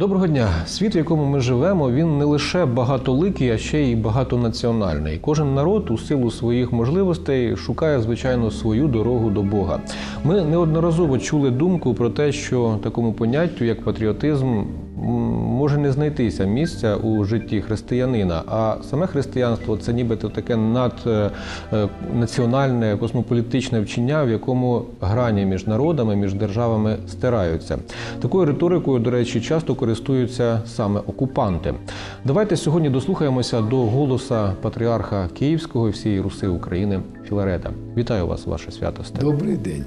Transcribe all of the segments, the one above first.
Доброго дня. Світ, в якому ми живемо, він не лише багатоликий, а ще й багатонаціональний. Кожен народ у силу своїх можливостей шукає звичайно свою дорогу до Бога. Ми неодноразово чули думку про те, що такому поняттю, як патріотизм, може не знайтися місця у житті християнина. А саме християнство це нібито таке наднаціональне космополітичне вчення, в якому грані між народами, між державами стираються. Такою риторикою, до речі, часто користуються саме окупанти. Давайте сьогодні дослухаємося до голоса патріарха Київського і всієї Руси України Філарета. Вітаю вас, ваше святосте. Добрий день.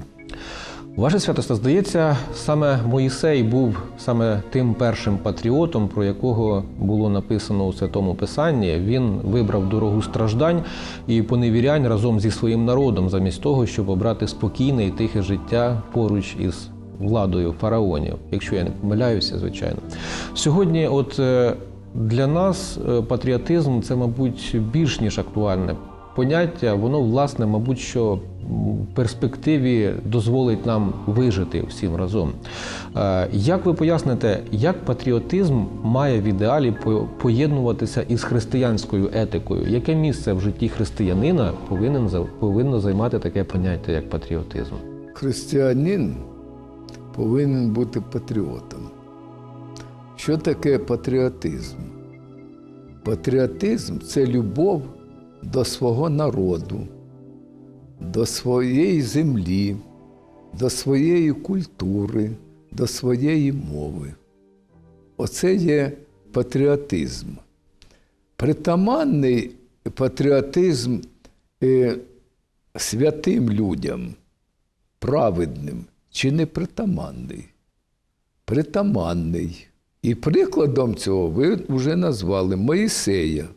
Ваше святосте, здається, саме Моїсей був саме тим першим патріотом, про якого було написано у святому писанні. Він вибрав дорогу страждань і поневірянь разом зі своїм народом, замість того, щоб обрати спокійне і тихе життя поруч із владою фараонів, якщо я не помиляюся, звичайно. Сьогодні, от е, для нас е, патріотизм це, мабуть, більш ніж актуальне поняття. Воно, власне, мабуть, що перспективі дозволить нам вижити всім разом. Е, Як ви поясните, як патріотизм має в ідеалі поєднуватися із християнською етикою? Яке місце в житті християнина повинен повинно займати таке поняття, як патріотизм? Християнин повинен бути патріотом. Що таке патріотизм? Патріотизм це любов до свого народу, до своєї землі, до своєї культури, до своєї мови. Оце є патріотизм. Притаманний патріотизм е, святим людям, праведним чи непритаманний? Притаманний. І прикладом цього ви вже назвали Моїсея.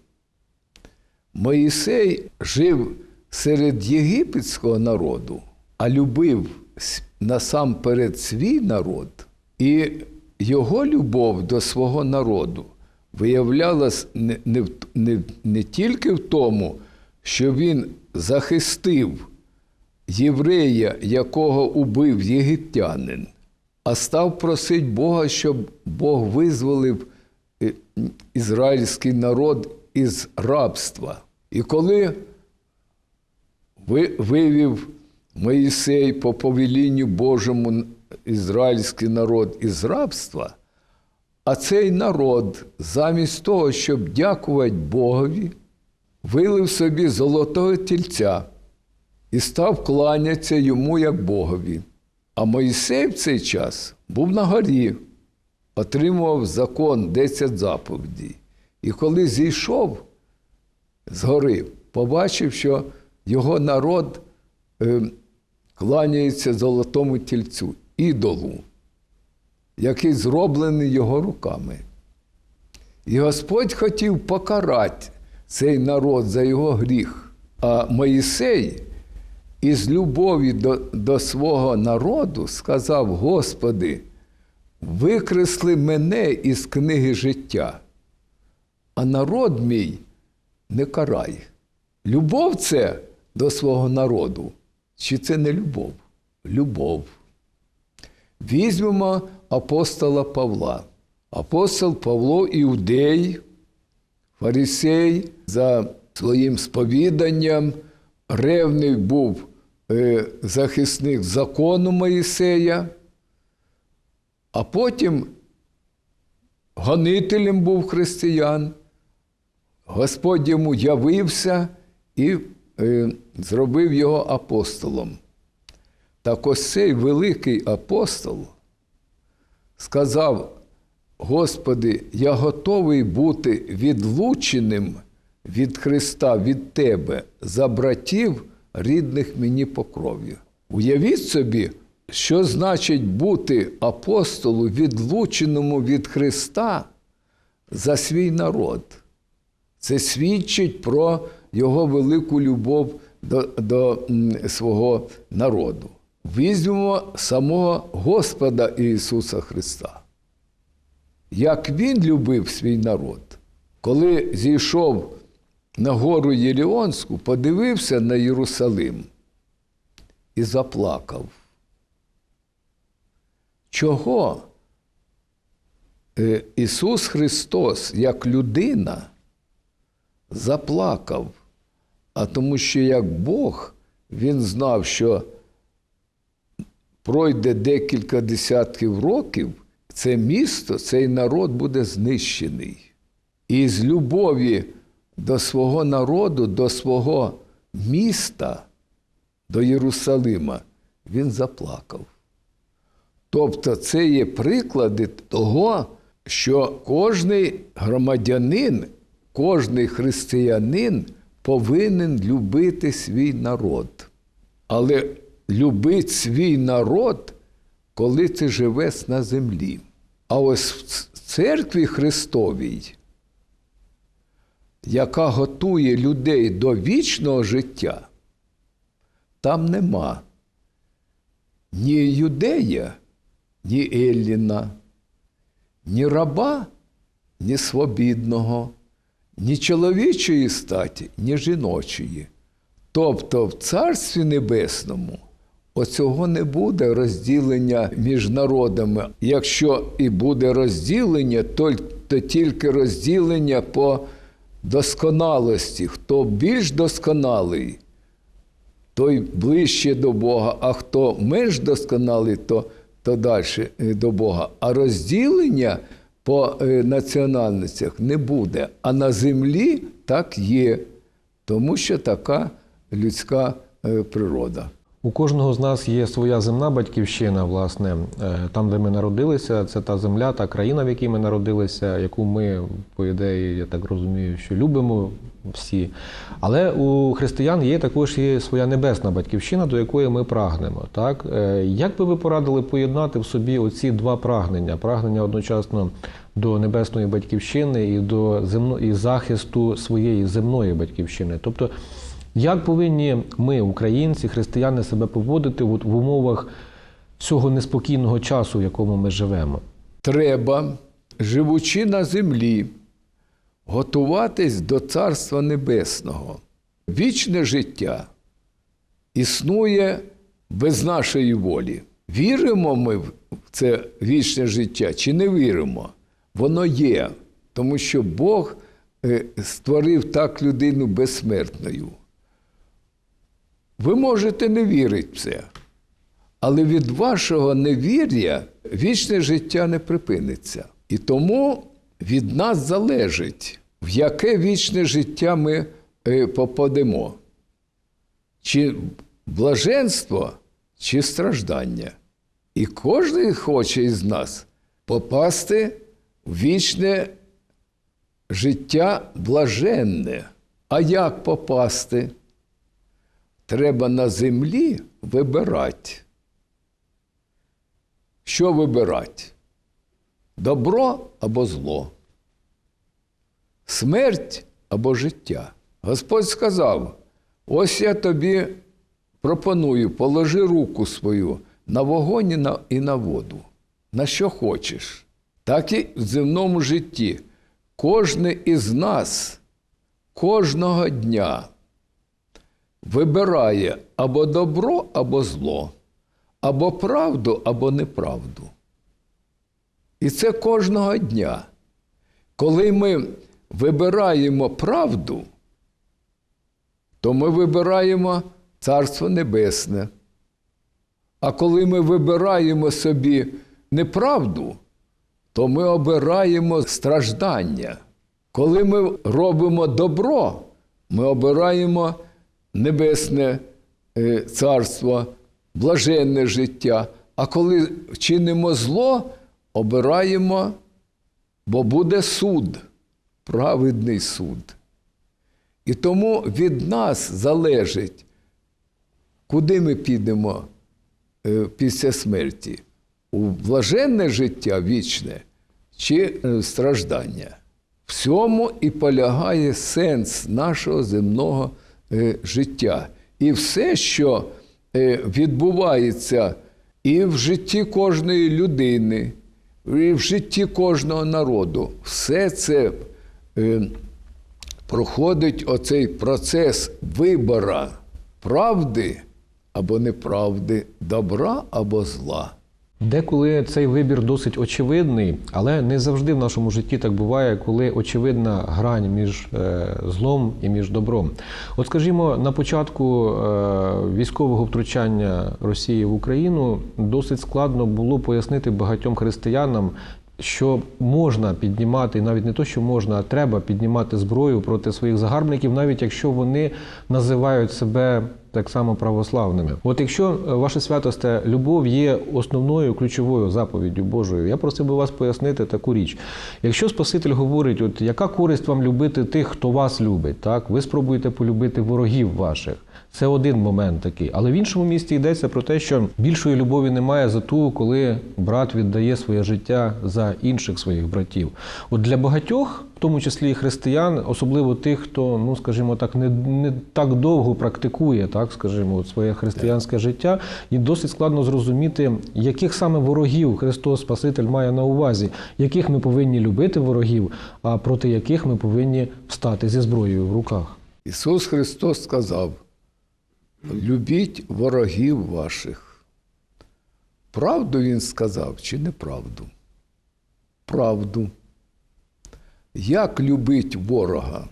Моїсей жив серед єгипетського народу, а любив насамперед свій народ, і його любов до свого народу виявлялась не, не, не, не тільки в тому, що він захистив єврея, якого убив єгиптянин, а став просити Бога, щоб Бог визволив е, ізраїльський народ із рабства. І коли вивів Моїсей по повелінню Божому ізраїльський народ із рабства, а цей народ, замість того, щоб дякувати Богові, вилив собі золотого тільця і став кланятися йому як Богові. А Моїсей в цей час був на горі, отримував закон 10 заповідей. І коли зійшов з гори, побачив, що його народ е, кланяється золотому тільцю, ідолу, який зроблений його руками. І Господь хотів покарати цей народ за його гріх. А Моїсей із любові до, до свого народу сказав: Господи, викресли мене із книги життя, а народ мій не карай. Любов це до свого народу. Чи це не любов? Любов. Візьмемо апостола Павла. Апостол Павло іудей, фарисей за своїм сповіданням, ревний був е, захисник закону Моїсея, а потім гонителем був християн. Господь йому явився і зробив його апостолом. Так ось цей великий апостол сказав: Господи, я готовий бути відлученим від Христа, від Тебе, за братів рідних мені по крові. Уявіть собі, що значить бути апостолу, відлученому від Христа за свій народ. Це свідчить про його велику любов до, до свого народу. Візьмемо самого Господа Ісуса Христа. Як Він любив свій народ, коли зійшов на гору Єліонську, подивився на Єрусалим і заплакав. Чого е, Ісус Христос як людина заплакав, а тому що як Бог Він знав, що пройде декілька десятків років, це місто, цей народ буде знищений. І з любові до свого народу, до свого міста, до Єрусалима, він заплакав. Тобто це є приклади того, що кожний громадянин, кожний християнин повинен любити свій народ. Але любить свій народ, коли ти живеш на землі. А ось в церкві Христовій, яка готує людей до вічного життя, там нема ні юдея, ні Елліна, ні раба, ні свобідного, ні чоловічої статі, ні жіночої. Тобто в Царстві Небесному оцього не буде розділення між народами. Якщо і буде розділення, то, то тільки розділення по досконалості. Хто більш досконалий, той ближче до Бога, а хто менш досконалий, то, то далі до Бога. А розділення по е, національностях не буде. А на землі так є, тому що така людська е, природа. У кожного з нас є своя земна батьківщина, власне, Е, там, де ми народилися, це та земля, та країна, в якій ми народилися, яку ми, по ідеї, я так розумію, що любимо всі. Але у християн є також і своя небесна батьківщина, до якої ми прагнемо. Так? Е, Як би ви порадили поєднати в собі оці два прагнення? Прагнення одночасно до небесної батьківщини і до земно... і захисту своєї земної батьківщини. Тобто, як повинні ми, українці, християни, себе поводити в умовах цього неспокійного часу, в якому ми живемо? Треба, живучи на землі, готуватись до Царства Небесного. Вічне життя існує без нашої волі. Віримо ми в це вічне життя чи не віримо? Воно є, тому що Бог е, створив так людину безсмертною. Ви можете не вірити в це, але від вашого невір'я вічне життя не припиниться. І тому від нас залежить, в яке вічне життя ми е, попадемо. Чи блаженство, чи страждання. І кожен хоче із нас попасти в вічне життя блаженне. А як попасти? Треба на землі вибирати. Що вибирати? Добро або зло, смерть або життя. Господь сказав: ось я тобі пропоную, положи руку свою на вогонь і на, воду, на що хочеш. Так і в земному житті. Кожен із нас кожного дня вибирає або добро, або зло, або правду, або неправду. І це кожного дня. Коли ми вибираємо правду, то ми вибираємо Царство Небесне. А коли ми вибираємо собі неправду, то ми обираємо страждання. Коли ми робимо добро, ми обираємо небесне е, царство, блаженне життя. А коли чинимо зло, обираємо, бо буде суд, праведний суд. І тому від нас залежить, куди ми підемо е, після смерті? У блаженне життя вічне чи е, страждання. В цьому і полягає сенс нашого земного е, життя. І все, що е, відбувається і в житті кожної людини, і в житті кожного народу, все це е, проходить оцей процес вибора правди або неправди, добра або зла. Деколи цей вибір досить очевидний, але не завжди в нашому житті так буває, коли очевидна грань між е, злом і між добром. От скажімо, на початку е, військового втручання Росії в Україну досить складно було пояснити багатьом християнам. Що можна піднімати, навіть не то, що можна, а треба піднімати зброю проти своїх загарбників, навіть якщо вони називають себе так само православними. От якщо е, ваше святосте, любов є основною ключовою заповіддю Божою, я просив би вас пояснити таку річ. Якщо Спаситель говорить, от яка користь вам любити тих, хто вас любить, так ви спробуєте полюбити ворогів ваших. Це один момент такий. Але в іншому місці йдеться про те, що більшої любові немає за ту, коли брат віддає своє життя за інших своїх братів. От для багатьох, в тому числі і християн, особливо тих, хто, ну скажімо так, не, не так довго практикує, так скажімо, от своє християнське життя, і досить складно зрозуміти, яких саме ворогів Христос Спаситель має на увазі, яких ми повинні любити ворогів, а проти яких ми повинні встати зі зброєю в руках. Ісус Христос сказав: любіть ворогів ваших. Правду Він сказав чи неправду? Правду. Як любить ворога?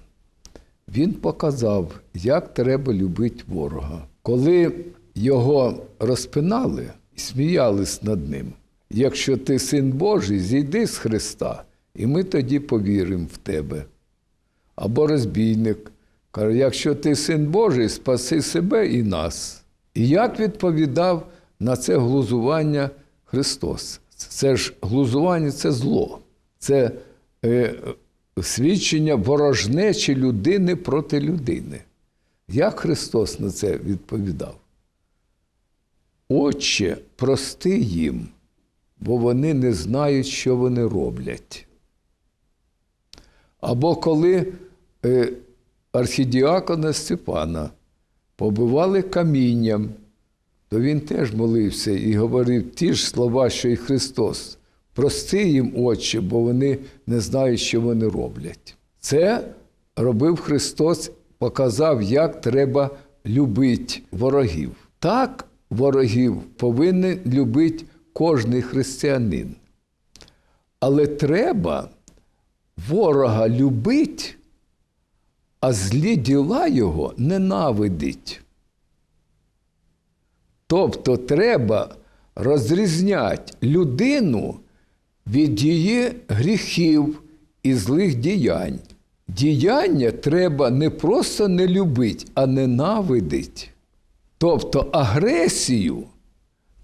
Він показав, як треба любити ворога. Коли його розпинали сміялись над ним. Якщо ти син Божий, зійди з Христа, і ми тоді повіримо в тебе або розбійник. Каже, якщо ти син Божий, спаси себе і нас. І як відповідав на це глузування Христос? Це ж глузування це зло, це е, свідчення ворожнечі людини проти людини. Як Христос на це відповідав? Отче, прости їм, бо вони не знають, що вони роблять. Або коли е, архідіакона Степана побивали камінням, то він теж молився і говорив ті ж слова, що й Христос. Прости їм, Отче, бо вони не знають, що вони роблять. Це робив Христос, показав, як треба любити ворогів. Так ворогів повинен любити кожний християнин. Але треба ворога любить, а злі діла його ненавидить. Тобто треба розрізняти людину від її гріхів і злих діянь. Діяння треба не просто не любити, а ненавидить. Тобто агресію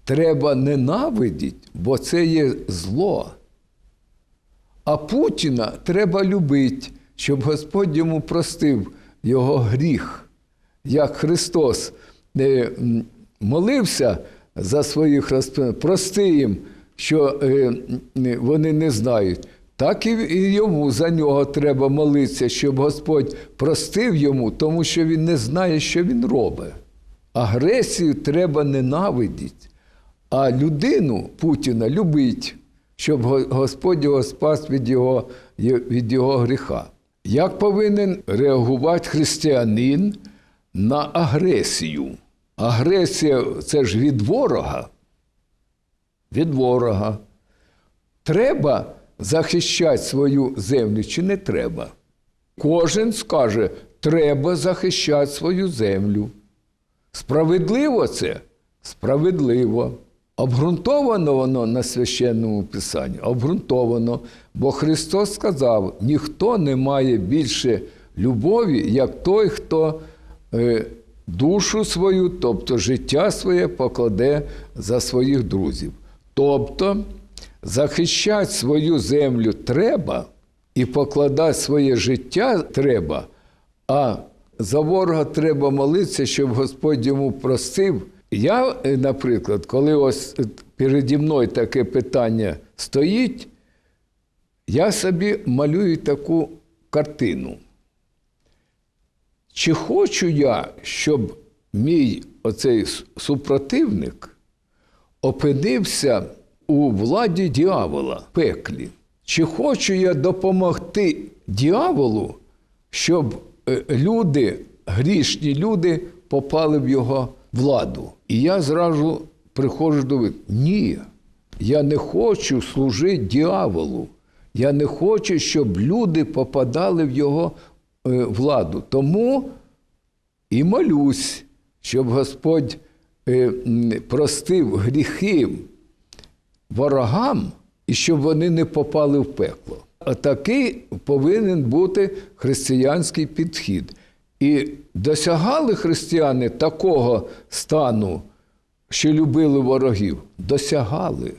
треба ненавидіти, бо це є зло. А Путіна треба любити, щоб Господь йому простив його гріх. Як Христос е, молився за своїх прости їм, що е, вони не знають. Так і йому за нього треба молитися, щоб Господь простив йому, тому що він не знає, що він робить. Агресію треба ненавидіти, а людину Путіна любить, щоб Господь його спас від його, від його гріха. Як повинен реагувати християнин на агресію? Агресія це ж від ворога. Від ворога. Треба захищати свою землю чи не треба? Кожен скаже, треба захищати свою землю. Справедливо це? Справедливо. Обґрунтовано воно на священному писанні? Обґрунтовано. Бо Христос сказав: ніхто не має більше любові, як той, хто е, душу свою, тобто життя своє покладе за своїх друзів. Тобто захищати свою землю треба і покладати своє життя треба, а за ворога треба молитися, щоб Господь йому простив. Я, е, наприклад, коли ось е, переді мною таке питання стоїть, я собі малюю таку картину. Чи хочу я, щоб мій оцей супротивник опинився у владі діявола, пеклі? Чи хочу я допомогти діяволу, щоб е, люди, грішні люди, попали в його владу? І я зразу приходжу до висновку, ні, Я не хочу служити діяволу. Я не хочу, щоб люди попадали в його е, владу. Тому і молюсь, щоб Господь е, простив гріхи ворогам і щоб вони не попали в пекло. А такий повинен бути християнський підхід. І досягали християни такого стану, що любили ворогів, досягали.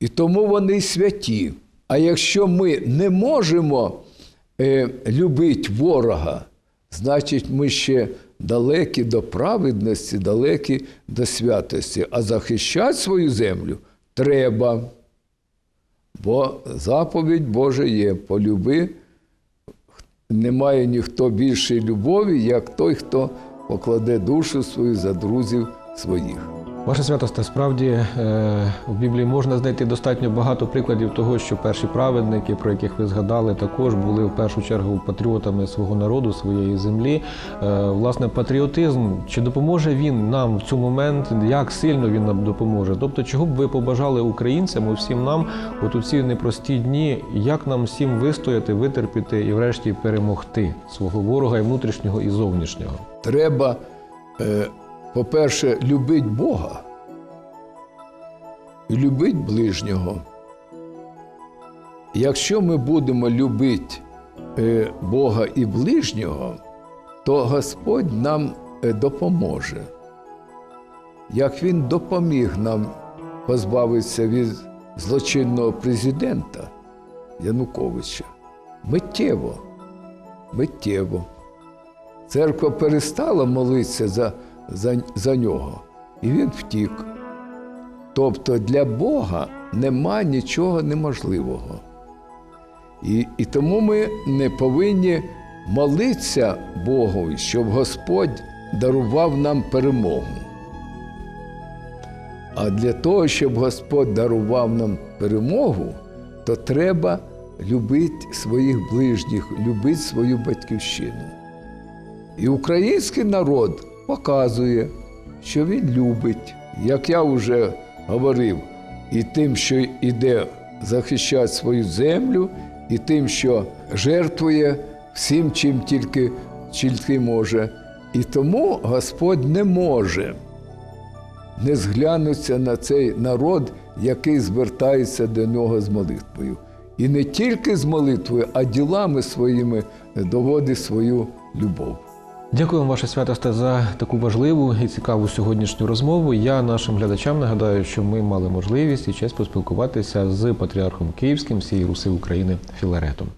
І тому вони святі. А якщо ми не можемо е, любити ворога, значить ми ще далекі до праведності, далекі до святості. А захищати свою землю треба. Бо заповідь Божа є: полюби, немає ніхто більшої любові, як той, хто покладе душу свою за друзів своїх. Ваша святосте, справді е, в Біблії можна знайти достатньо багато прикладів того, що перші праведники, про яких ви згадали, також були в першу чергу патріотами свого народу, своєї землі. Е, власне, патріотизм чи допоможе він нам в цей момент? Як сильно він нам допоможе? Тобто, чого б ви побажали українцям, і всім нам, от у ці непрості дні, як нам всім вистояти, витерпіти і, врешті, перемогти свого ворога і внутрішнього, і зовнішнього? Треба, е, по-перше, любити Бога і любити ближнього. Якщо ми будемо любити е, Бога і ближнього, то Господь нам е, допоможе. Як Він допоміг нам позбавитися від злочинного президента Януковича, миттєво, миттєво. Церква перестала молитися за, за, за нього, і він втік. Тобто для Бога нема нічого неможливого. І, і тому ми не повинні молитися Богу, щоб Господь дарував нам перемогу. А для того, щоб Господь дарував нам перемогу, то треба любити своїх ближніх, любити свою батьківщину. І український народ показує, що він любить, як я вже говорив, і тим, що йде захищати свою землю, і тим, що жертвує всім, чим тільки, тільки може. І тому Господь не може не зглянутися на цей народ, який звертається до нього з молитвою. І не тільки з молитвою, а ділами своїми доводить свою любов. Дякую ваше святосте, за таку важливу і цікаву сьогоднішню розмову. Я нашим глядачам нагадаю, що ми мали можливість і честь поспілкуватися з патріархом Київським всієї Руси України Філаретом.